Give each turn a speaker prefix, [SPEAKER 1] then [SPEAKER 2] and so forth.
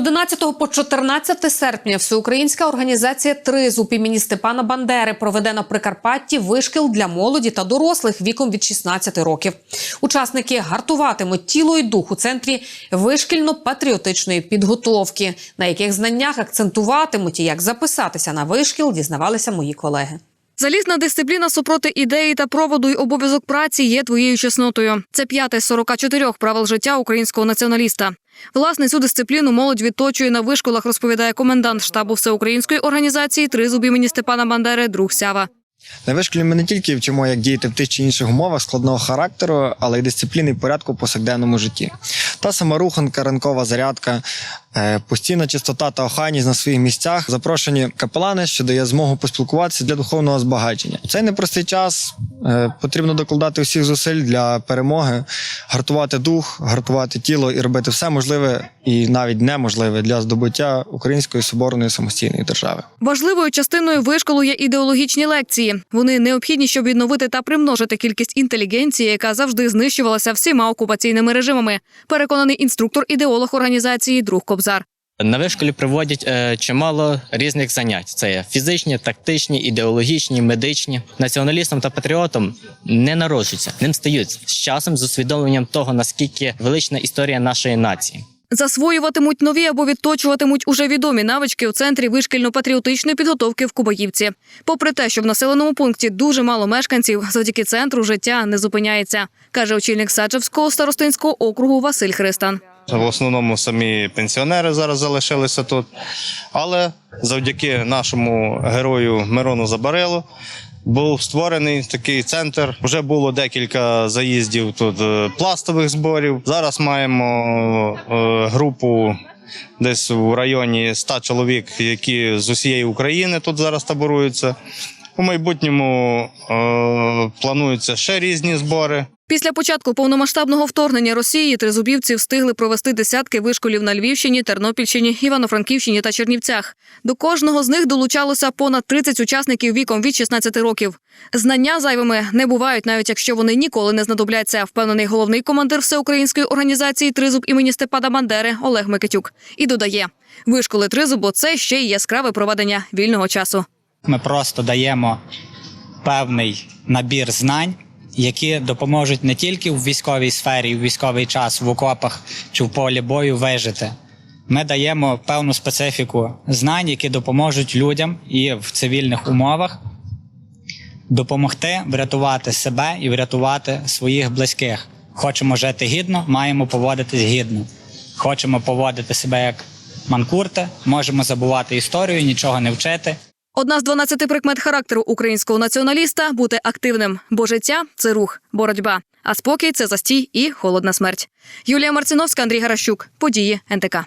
[SPEAKER 1] 11 по 14 серпня всеукраїнська організація «Тризуб» імені Степана Бандери проведе на Прикарпатті вишкіл для молоді та дорослих віком від 16 років. Учасники гартуватимуть тіло і дух у центрі вишкільно-патріотичної підготовки, на яких знаннях акцентуватимуть і як записатися на вишкіл, дізнавалися мої колеги.
[SPEAKER 2] Залізна дисципліна супроти ідеї та проводу й обов'язок праці є твоєю чеснотою. Це п'яте з 44 правил життя українського націоналіста. Власне, цю дисципліну молодь відточує на вишколах, розповідає комендант штабу всеукраїнської організації «Тризуб» імені Степана Бандери друг Сява.
[SPEAKER 3] На вишколі ми не тільки вчимо, як діяти в тих чи інших умовах складного характеру, але й дисципліни порядку в повсякденному житті. Та сама руханка, ранкова зарядка, постійна чистота та охайність на своїх місцях, запрошені капелани, що дає змогу поспілкуватися для духовного збагачення. В цей непростий час е, потрібно докладати усіх зусиль для перемоги, гартувати дух, гартувати тіло і робити все можливе і навіть неможливе для здобуття української соборної самостійної держави.
[SPEAKER 2] Важливою частиною вишколу є ідеологічні лекції. Вони необхідні, щоб відновити та примножити кількість інтелігенції, яка завжди знищувалася всіма окупаційними режимами. Переконаний інструктор-ідеолог організації друг Кобзар.
[SPEAKER 4] На вишколі проводять е, чимало різних занять: це є фізичні, тактичні, ідеологічні, медичні. Націоналістам та патріотам не народжуються, ним стають з часом з усвідомленням того, наскільки велична історія нашої нації.
[SPEAKER 2] Засвоюватимуть нові або відточуватимуть уже відомі навички у центрі вишкільно-патріотичної підготовки в Кубаївці. Попри те, що в населеному пункті дуже мало мешканців, завдяки центру життя не зупиняється, каже очільник Саджавського старостинського округу Василь Христан.
[SPEAKER 5] В основному самі пенсіонери зараз залишилися тут. Але завдяки нашому герою Мирону Забарилу був створений такий центр. Вже було декілька заїздів тут е, пластових зборів. Зараз маємо е, групу. Десь в районі 100 чоловік, які з усієї України тут зараз таборуються. У майбутньому е, плануються ще різні збори.
[SPEAKER 2] Після початку повномасштабного вторгнення Росії тризубівці встигли провести десятки вишколів на Львівщині, Тернопільщині, Івано-Франківщині та Чернівцях. До кожного з них долучалося понад 30 учасників віком від 16 років. Знання зайвими не бувають, навіть якщо вони ніколи не знадобляться, впевнений головний командир всеукраїнської організації Тризуб імені Степана Бандери Олег Микитюк. І додає: вишколи тризубу це ще й яскраве проведення вільного часу.
[SPEAKER 6] Ми просто даємо певний набір знань, які допоможуть не тільки в військовій сфері, в військовий час в окопах чи в полі бою вижити. Ми даємо певну специфіку знань, які допоможуть людям і в цивільних умовах допомогти врятувати себе і врятувати своїх близьких. Хочемо жити гідно, маємо поводитись гідно. Хочемо поводити себе як манкурти, можемо забувати історію, нічого не вчити.
[SPEAKER 2] Одна з 12 прикмет характеру українського націоналіста бути активним, бо життя це рух, боротьба, а спокій це застій і холодна смерть. Юлія Марциновська, Андрій Гаращук. Події НТК.